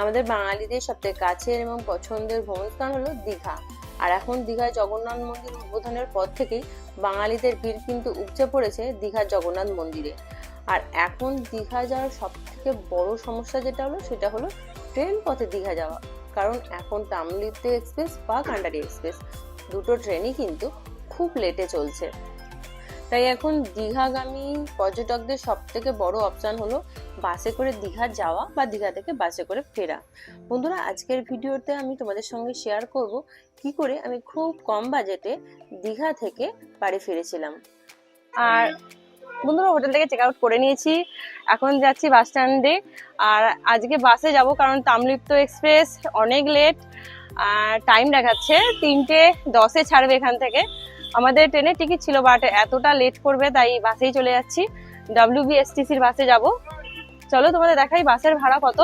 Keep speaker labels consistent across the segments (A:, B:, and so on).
A: আমাদের বাঙালিদের সবথেকে কাছের এবং পছন্দের ভ্রমণস্থান হলো দীঘা। আর এখন দীঘায় জগন্নাথ মন্দির উদ্বোধনের পর থেকেই বাঙালিদের ভিড় কিন্তু উপচে পড়েছে দীঘার জগন্নাথ মন্দিরে। আর এখন দীঘা যাওয়ার সব থেকে বড় সমস্যা যেটা হলো, সেটা হলো ট্রেন পথে দীঘা যাওয়া। কারণ এখন তামলিপ্তে এক্সপ্রেস বা কান্ডারি এক্সপ্রেস, দুটো ট্রেনই কিন্তু খুব লেটে চলছে। তাই এখন দীঘাগামী পর্যটকদের সব থেকে বড় অপশান হলো বাসে করে দীঘা যাওয়া বা দীঘা থেকে বাসে করে ফেরা। বন্ধুরা, আজকের ভিডিওতে আমি তোমাদের সঙ্গে শেয়ার করব কি করে আমি খুব কম বাজেটে দীঘা থেকে বাড়ি ফিরেছিলাম। আর বন্ধুরা হোটেল থেকে চেক আউট করে নিয়েছি। এখন যাচ্ছি বাস স্ট্যান্ডে আর আজকে বাসে যাব কারণ তামলিপ্ত এক্সপ্রেস অনেক লেট আর টাইম দেখাচ্ছে। তিনটে, দশে ছাড়বে এখান থেকে। আমাদের ট্রেনের টিকিট ছিল বাট এতটা লেট করবে, তাই বাসেই চলে যাচ্ছি। ডাব্লিউবিএসটিসির বাসে যাব। চলো তোমাদের দেখাই বাসের ভাড়া কত।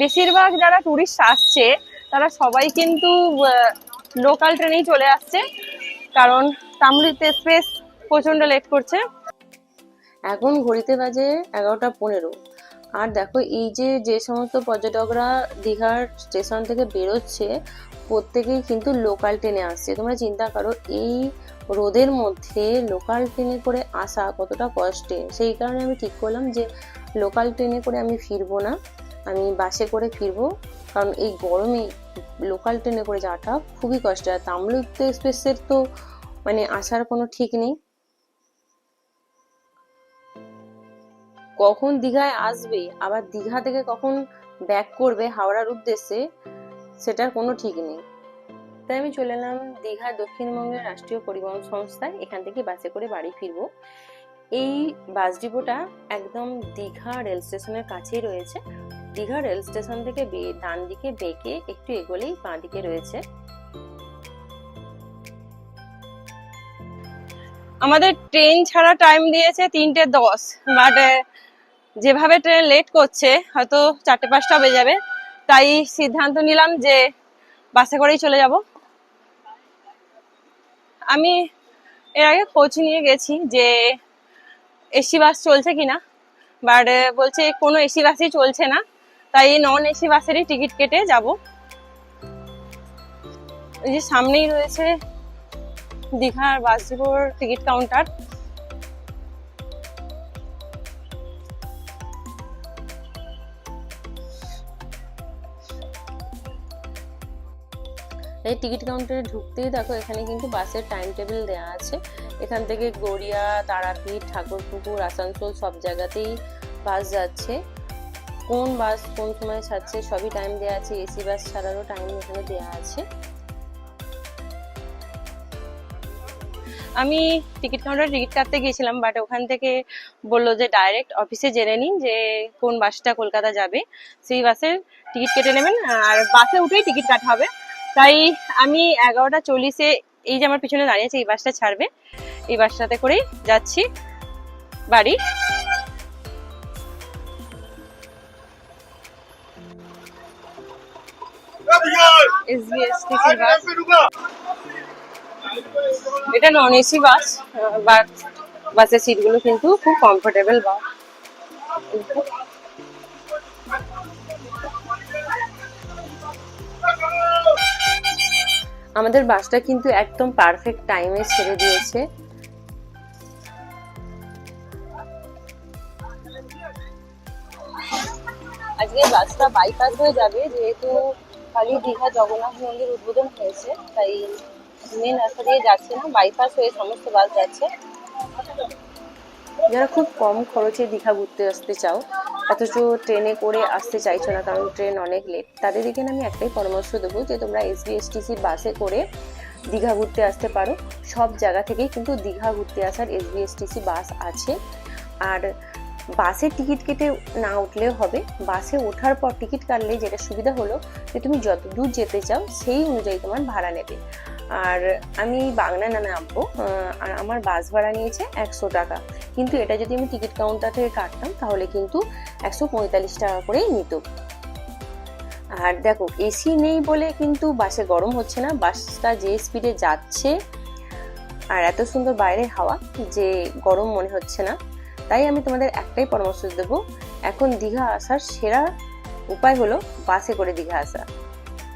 A: বেশিরভাগ যারা টুরিস্ট আসছে, তারা সবাই কিন্তু লোকাল ট্রেনেই চলে আসছে। কারণ তামলিত এক্সপ্রেস প্রচণ্ড লেট করছে। এখন ঘড়িতে বাজে এগারোটা পনেরো। আর দেখো, এই যে যে সমস্ত পর্যটকরা দীঘার স্টেশন থেকে বেরোচ্ছে, প্রত্যেকেই কিন্তু লোকাল ট্রেনে আসছে। তোমরা চিন্তা করো, এই রোদের মধ্যে লোকাল ট্রেনে করে আসা কতটা কষ্টে? সেই কারণে আমি ঠিক করলাম যে লোকাল ট্রেনে করে আমি ফিরবো না। আমি বাসে করে ফিরবো, কারণ এই গরমে লোকাল ট্রেনে করে যাওয়াটা খুবই কষ্ট। আর তামলিপ্ত এক্সপ্রেসের তো মানে আসার কোনো ঠিক নেই। কখন দীঘায় আসবে, আবার দীঘা থেকে কখন ব্যাক করবে হাওড়ার উদ্দেশ্যে, সেটার কোনো ঠিক নেই। তাই আমি চলে এলাম দীঘা দক্ষিণবঙ্গের রাষ্ট্রীয় পরিবহন সংস্থায়, এখান থেকে বাসে করে বাড়ি ফিরবো। এই বাস ডিপোটা একদম দীঘা রেল স্টেশনের কাছেই রয়েছে। দীঘা রেল স্টেশন থেকে ডান দিকে বেঁকে একটু এগোলেই বাঁ দিকে রয়েছে। আমাদের ট্রেন ছাড়া টাইম দিয়েছে তিনটে দশ, বাট যেভাবে ট্রেন লেট করছে, হয়তো চারটে পাঁচটা বেজে যাবে, তাই সিদ্ধান্ত নিলাম যে বাসে করেই চলে যাব। আমি এর আগে খোঁজ নিয়ে গেছি যে এসি বাস চলছে কিনা বাট বলছে কোনো এসি বাসই চলছে না, তাই নন এসি বাসেরই টিকিট কেটে যাব। এই যে সামনেই রয়েছে দীঘার বাস ডিপোর টিকিট কাউন্টার এই টিকিট কাউন্টারে ঢুকতেই দেখো, এখানে কিন্তু বাসের টাইম টেবিল দেওয়া আছে। এখান থেকে গড়িয়া, তারাপীঠ, ঠাকুরপুকুর, আসানসোল সব জায়গাতেই বাস যাচ্ছে। কোন বাস কোন সময় ছাড়ছে সবই টাইম দেওয়া আছে, এসি বাস ছাড়ারও টাইম এখানে দেওয়া আছে। আমি টিকিট কাউন্টারে টিকিট কাটতে গিয়েছিলাম বাট ওখান থেকে বলল যে ডাইরেক্ট অফিসে জেনে নিন যে কোন বাসটা কলকাতা যাবে। সেই বাসের টিকিট কেটে নেবেন, আর বাসে উঠেই টিকিট কাটা হবে। তাই আমি এগারোটা চল্লিশে এই যে আমার পিছনে দাঁড়িয়েছে, এই বাসটা ছাড়বে। এই বাসটাতে করেই যাচ্ছি বাড়ি। বাস। এটা নন এসি বাস বাট বাসের সিটগুলো কিন্তু খুব কমফোর্টেবল বা আমাদের বাসটা কিন্তু একদম পারফেক্ট টাইমে ছেড়ে দিয়েছে। আজকে বাসটা বাইপাস হয়ে যাবে যেহেতু কালী দীঘা জগন্নাথ মন্দির উদ্বোধন হয়েছে তাই মেন রাস্তা দিয়ে যাচ্ছে না বাইপাস হয়ে সমস্ত বাস যাচ্ছে। যারা খুব কম খরচে দীঘা ঘুরতে আসতে চাও অথচ ট্রেনে করে আসতে চাইছো না, কারণ ট্রেন অনেক লেট তাদেরকে আমি একটাই পরামর্শ দেবো যে, তোমরা এসবিএসটিসি বাসে করে দীঘা ঘুরতে আসতে পারো। সব জায়গা থেকেই কিন্তু দীঘা ঘুরতে আসার এসবিএসটিসি বাস আছে। আর বাসে টিকিট কেটে না উঠলেও হবে। বাসে ওঠার পর টিকিট কাটলে যেটা সুবিধা হলো যে, তুমি যত দূর যেতে চাও, সেই অনুযায়ী তোমার ভাড়া নেবে। আর আমি বাংলা না নামবো আর আমার বাস ভাড়া নিয়েছে একশো টাকা। কিন্তু এটা যদি আমি টিকিট কাউন্টার থেকে কাটতাম, তাহলে কিন্তু একশো পঁয়তাল্লিশ টাকা করেই নিত। আর দেখো এসি নেই বলে কিন্তু বাসে গরম হচ্ছে না, বাসটা যে স্পিডে যাচ্ছে আর এত সুন্দর বাইরের হাওয়া যে গরম মনে হচ্ছে না, তাই আমি তোমাদের একটাই পরামর্শ দেবো, এখন দীঘা আসার সেরা উপায় হলো বাসে করে দীঘা আসা।